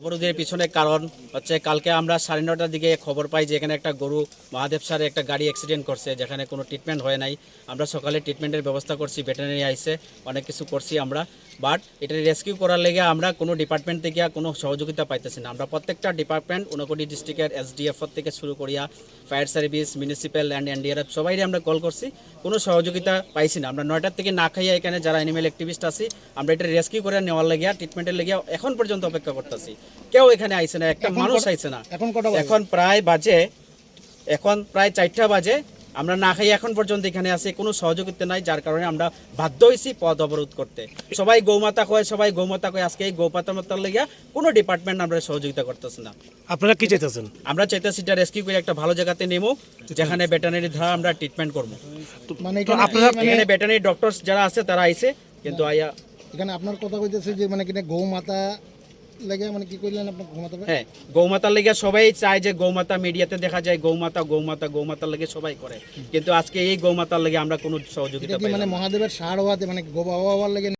অবরোধের পিছনে কারণ হচ্ছে কালকে আমরা সাড়ে নটার দিকে খবর পাই যে এখানে একটা গরু মহাদেব স্যারের একটা গাড়ি অ্যাক্সিডেন্ট করছে, যেখানে কোনো ট্রিটমেন্ট হয় নাই। আমরা সকালে ট্রিটমেন্টের ব্যবস্থা করছি ভেটেরিনারি আইসে, অনেক কিছু করছি আমরা। বাট এটা রেস্কিউ করার লেগে আমরা কোনো ডিপার্টমেন্ট থেকে কোনো সহযোগিতা পাইতেছি না। আমরা প্রত্যেকটা ডিপার্টমেন্ট উনকোটি ডিস্ট্রিক্টের এসডিএফ থেকে শুরু করিয়া fire service municipal and NDRF সবাই আমরা কল করছি। কোনো সহযোগিতা পাইছি না। আমরা নয়টার থেকে না খাইয়া এখানে যারা অ্যানিমেল অ্যাক্টিভিস্ট আছি আমরা এটা রেস্কিউ করে নেওয়ার লেগিয়া ট্রিটমেন্টের লেগিয়া এখন পর্যন্ত অপেক্ষা করতেছি। কেউ এখানে আইসে না একটা মানুষ আইসে না? এখন প্রায় বাজে এখন প্রায় চারটা বাজে। আমরা না খাই এখন পর্যন্ত এখানে আছে কোনো সহযোগিতা নাই যার কারণে আমরা বাধ্য হয়েছি পথ অবরোধ করতে। সবাই গৌমাতা কয় সবাই গৌমাতা কয় আজকে এই গৌমাতা মাতার লেগিয়া কোনো ডিপার্টমেন্ট আমরা সহযোগিতা করতেছে না। আপনারা কি চাইতেছেন? আমরা চাইতেছি এটা রেস্কিউ করে একটা ভালো জায়গাতে নেব যেখানে ভেটেনারি ধারা আমরা ট্রিটমেন্ট করব। মানে আপনারা মানে এখানে ভেটেনারি ডক্টর যারা আছে তারা আইছে কিন্তু আইয়া এখানে আপনার কথা কইতেছে যে মানে কিনা গৌ মাতা লাগে মানে কি হ্যাঁ গৌমাতার লেগে সবাই চায় যে গৌমাতা মিডিয়াতে দেখা যায় গৌমাতা গৌমাতা গৌমাতার লেগে সবাই করে। কিন্তু আজকে এই গৌমাতার লেগে আমরা কোনো সহযোগিতা মানে মহাদেবের সার হওয়াতে মানে গোবা হওয়ার লাগে